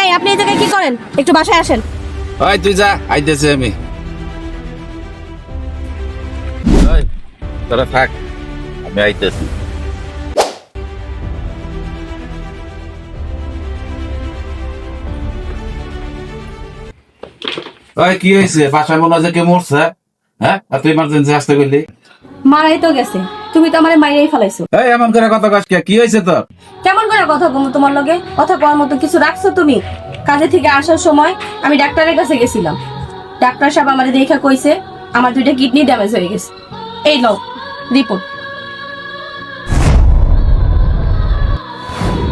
এই আপনি এই কি করেন? একটু বাসায় আসেন। ওই তুই যা আইতেছি আমি। ওই তোরা থাক আমি আইতেছি। ওই কি হয়েছে? বাসায় মনে হয় কে মরছে হ্যাঁ? আর তুই ইমার্জেন্সি আসতে করলি মারাই তো গেছে। তুমি তো আমার মাইরাই ফেলাইছো। এই এমন করে কথা কাজ কি হয়েছে তোর? কেমন করে কথা কমো তোমার লগে? কথা কওয়ার মতো কিছু রাখছো তুমি? কাজে থেকে আসার সময় আমি ডাক্তারের কাছে গেছিলাম। ডাক্তার সাহেব আমার দেখা কইছে আমার দুইটা কিডনি ড্যামেজ হয়ে গেছে। এই লও রিপোর্ট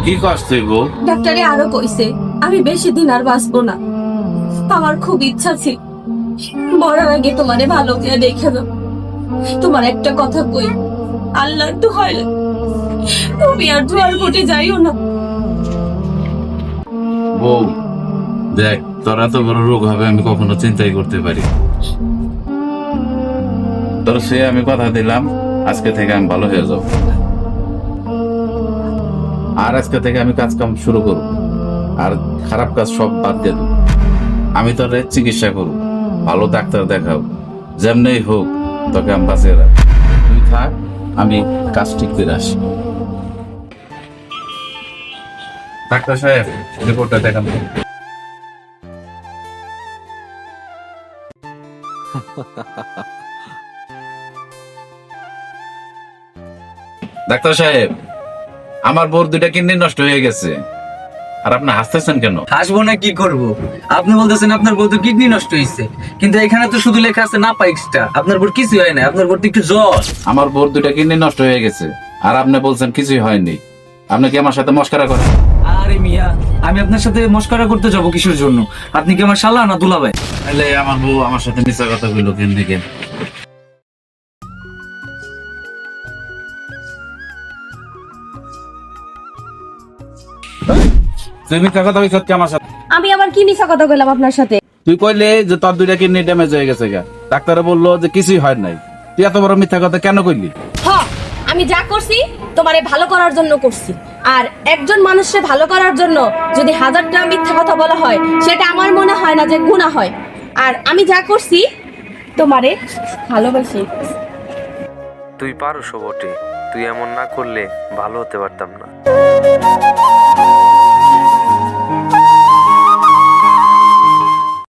কি কষ্ট তুই বউ? ডাক্তারে আরও কইছে আমি বেশি দিন আর বাঁচবো না। আমার খুব ইচ্ছা ছিল মরার আগে তোমারে ভালো করে দেখে দাও তোমার একটা কথা কই আল্লাহ হয় তুমি আর দুয়ার কোটে যাইও না। বউ, দেখ, তোরা তো বড় রোগ হবে, আমি কখনো চিন্তাই করতে পারি। তোর সে আমি কথা দিলাম, আজকে থেকে আমি ভালো হয়ে যাব। আর আজকে থেকে আমি কাজ কাম শুরু করব। আর খারাপ কাজ সব বাদ দিয়ে দেব। আমি তোরে চিকিৎসা করব, ভালো ডাক্তার দেখাবো। যেমনি হোক, তোকে আমি বাঁচিয়ে রাখ তুই থাক আমি কাজ ঠিক করে আসি। ডাক্তার সাহেব, রিপোর্টটা দেখান ডাক্তার সাহেব, আমার বোর দুইটা কিডনি নষ্ট হয়ে গেছে। আর আপনি হাসতেছেন কেন? হাসবো না কি করব? আপনি বলতেছেন আপনার বউ তো কিডনি নষ্ট হয়েছে কিন্তু এখানে তো শুধু লেখা আছে না পাইক্সটা আপনার বোর কিছু হয় না আপনার বোর একটু জ্বর। আমার বোর দুইটা কিডনি নষ্ট হয়ে গেছে আর আপনি বলছেন কিছুই হয়নি। আপনি কি আমার সাথে মস্কারা করেন? আরে মিয়া আমি আপনার সাথে মস্করা করতে যাব কিসের জন্য? আপনি কি আমার শালা না দুলাভাই? তাহলে আমার বউ আমার সাথে মিশা কথা কইলো কেন দিকে তুই মিথ্যা কথা কইছ কি আমার সাথে। আমি আবার কি মিছা কথা কইলাম আপনার সাথে? তুই কইলে যে তোর দুইটা কিডনি ড্যামেজ হয়ে গেছে গা। ডাক্তারে বলল যে কিছুই হয় নাই। তুই এত বড় মিথ্যা কথা কেন কইলি? আমি যা করছি তোমারে ভালো করার জন্য করছি। আর একজন মানুষকে ভালো করার জন্য যদি হাজারটা মিথ্যা কথা বলা হয় সেটা আমার মনে হয় না যে গুণা হয়। আর আমি যা করছি তোমারে ভালোবাসি। তুই পারোস বটে তুই এমন না করলে ভালো হতে পারতাম না।